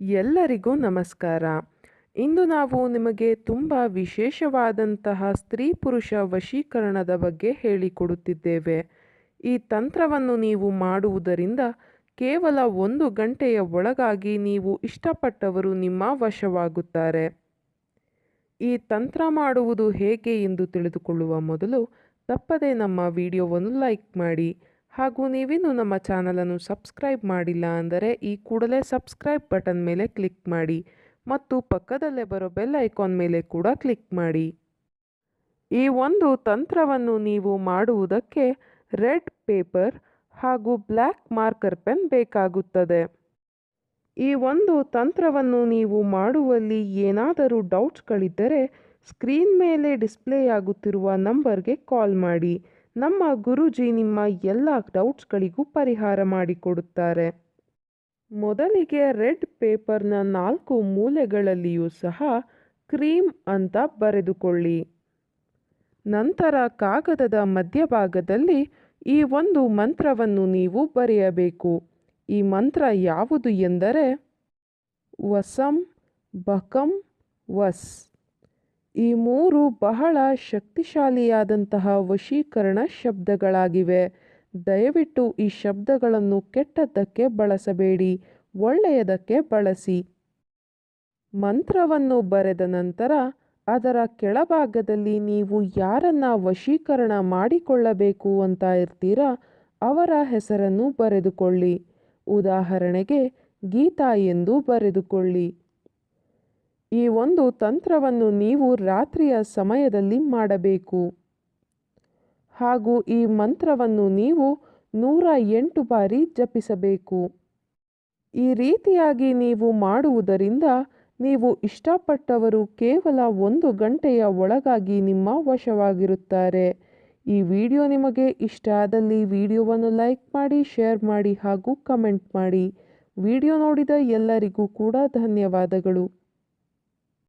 ಎಲ್ಲರಿಗೂ ನಮಸ್ಕಾರ. ಇಂದು ನಾವು ನಿಮಗೆ ತುಂಬ ವಿಶೇಷವಾದಂತಹ ಸ್ತ್ರೀ ಪುರುಷ ವಶೀಕರಣದ ಬಗ್ಗೆ ಹೇಳಿಕೊಡುತ್ತಿದ್ದೇವೆ. ಈ ತಂತ್ರವನ್ನು ನೀವು ಮಾಡುವುದರಿಂದ ಕೇವಲ ಒಂದು ಗಂಟೆಯ ಒಳಗಾಗಿ ನೀವು ಇಷ್ಟಪಟ್ಟವರು ನಿಮ್ಮ ವಶವಾಗುತ್ತಾರೆ. ಈ ತಂತ್ರ ಮಾಡುವುದು ಹೇಗೆ ಎಂದು ತಿಳಿದುಕೊಳ್ಳುವ ಮೊದಲು ತಪ್ಪದೇ ನಮ್ಮ ವಿಡಿಯೋವನ್ನು ಲೈಕ್ ಮಾಡಿ. ಹಾಗೂ ನೀವಿನ್ನೂ ನಮ್ಮ ಚಾನಲನ್ನು ಸಬ್ಸ್ಕ್ರೈಬ್ ಮಾಡಿಲ್ಲ ಅಂದರೆ ಈ ಕೂಡಲೇ ಸಬ್ಸ್ಕ್ರೈಬ್ ಬಟನ್ ಮೇಲೆ ಕ್ಲಿಕ್ ಮಾಡಿ ಮತ್ತು ಪಕ್ಕದಲ್ಲೇ ಬರೋ ಬೆಲ್ ಐಕಾನ್ ಮೇಲೆ ಕೂಡ ಕ್ಲಿಕ್ ಮಾಡಿ. ಈ ಒಂದು ತಂತ್ರವನ್ನು ನೀವು ಮಾಡುವುದಕ್ಕೆ ರೆಡ್ ಪೇಪರ್ ಹಾಗೂ ಬ್ಲ್ಯಾಕ್ ಮಾರ್ಕರ್ ಪೆನ್ ಬೇಕಾಗುತ್ತದೆ. ಈ ಒಂದು ತಂತ್ರವನ್ನು ನೀವು ಮಾಡುವಲ್ಲಿ ಏನಾದರೂ ಡೌಟ್ಸ್ಗಳಿದ್ದರೆ ಸ್ಕ್ರೀನ್ ಮೇಲೆ ಡಿಸ್ಪ್ಲೇ ಆಗುತ್ತಿರುವ ನಂಬರ್ಗೆ ಕಾಲ್ ಮಾಡಿ. ನಮ್ಮ ಗುರೂಜಿ ನಿಮ್ಮ ಎಲ್ಲ ಡೌಟ್ಸ್ಗಳಿಗೂ ಪರಿಹಾರ ಮಾಡಿಕೊಡುತ್ತಾರೆ. ಮೊದಲಿಗೆ ರೆಡ್ ಪೇಪರ್ನ ನಾಲ್ಕು ಮೂಲೆಗಳಲ್ಲಿಯೂ ಸಹ ಕ್ರೀಮ್ ಅಂತ ಬರೆದುಕೊಳ್ಳಿ. ನಂತರ ಕಾಗದದ ಮಧ್ಯಭಾಗದಲ್ಲಿ ಈ ಒಂದು ಮಂತ್ರವನ್ನು ನೀವು ಬರೆಯಬೇಕು. ಈ ಮಂತ್ರ ಯಾವುದು ಎಂದರೆ, ವಸಂ ಬಕಂ ವಸ್. ಈ ಮೂರು ಬಹಳ ಶಕ್ತಿಶಾಲಿಯಾದಂತಹ ವಶೀಕರಣ ಶಬ್ದಗಳಾಗಿವೆ. ದಯವಿಟ್ಟು ಈ ಶಬ್ದಗಳನ್ನು ಕೆಟ್ಟದ್ದಕ್ಕೆ ಬಳಸಬೇಡಿ, ಒಳ್ಳೆಯದಕ್ಕೆ ಬಳಸಿ. ಮಂತ್ರವನ್ನು ಬರೆದ ನಂತರ ಅದರ ಕೆಳಭಾಗದಲ್ಲಿ ನೀವು ಯಾರನ್ನ ವಶೀಕರಣ ಮಾಡಿಕೊಳ್ಳಬೇಕು ಅಂತ ಇರ್ತೀರಾ, ಅವರ ಹೆಸರನ್ನು ಬರೆದುಕೊಳ್ಳಿ. ಉದಾಹರಣೆಗೆ, ಗೀತಾ ಎಂದು ಬರೆದುಕೊಳ್ಳಿ. ಈ ಒಂದು ತಂತ್ರವನ್ನು ನೀವು ರಾತ್ರಿಯ ಸಮಯದಲ್ಲಿ ಮಾಡಬೇಕು. ಹಾಗೂ ಈ ಮಂತ್ರವನ್ನು ನೀವು ನೂರ ಎಂಟು ಬಾರಿ ಜಪಿಸಬೇಕು. ಈ ರೀತಿಯಾಗಿ ನೀವು ಮಾಡುವುದರಿಂದ ನೀವು ಇಷ್ಟಪಟ್ಟವರು ಕೇವಲ ಒಂದು ಗಂಟೆಯ ಒಳಗಾಗಿ ನಿಮ್ಮ ವಶವಾಗಿರುತ್ತಾರೆ. ಈ ವಿಡಿಯೋ ನಿಮಗೆ ಇಷ್ಟ ಆದಲ್ಲಿ ವಿಡಿಯೋವನ್ನು ಲೈಕ್ ಮಾಡಿ, ಶೇರ್ ಮಾಡಿ ಹಾಗೂ ಕಮೆಂಟ್ ಮಾಡಿ. ವಿಡಿಯೋ ನೋಡಿದ ಎಲ್ಲರಿಗೂ ಕೂಡ ಧನ್ಯವಾದಗಳು.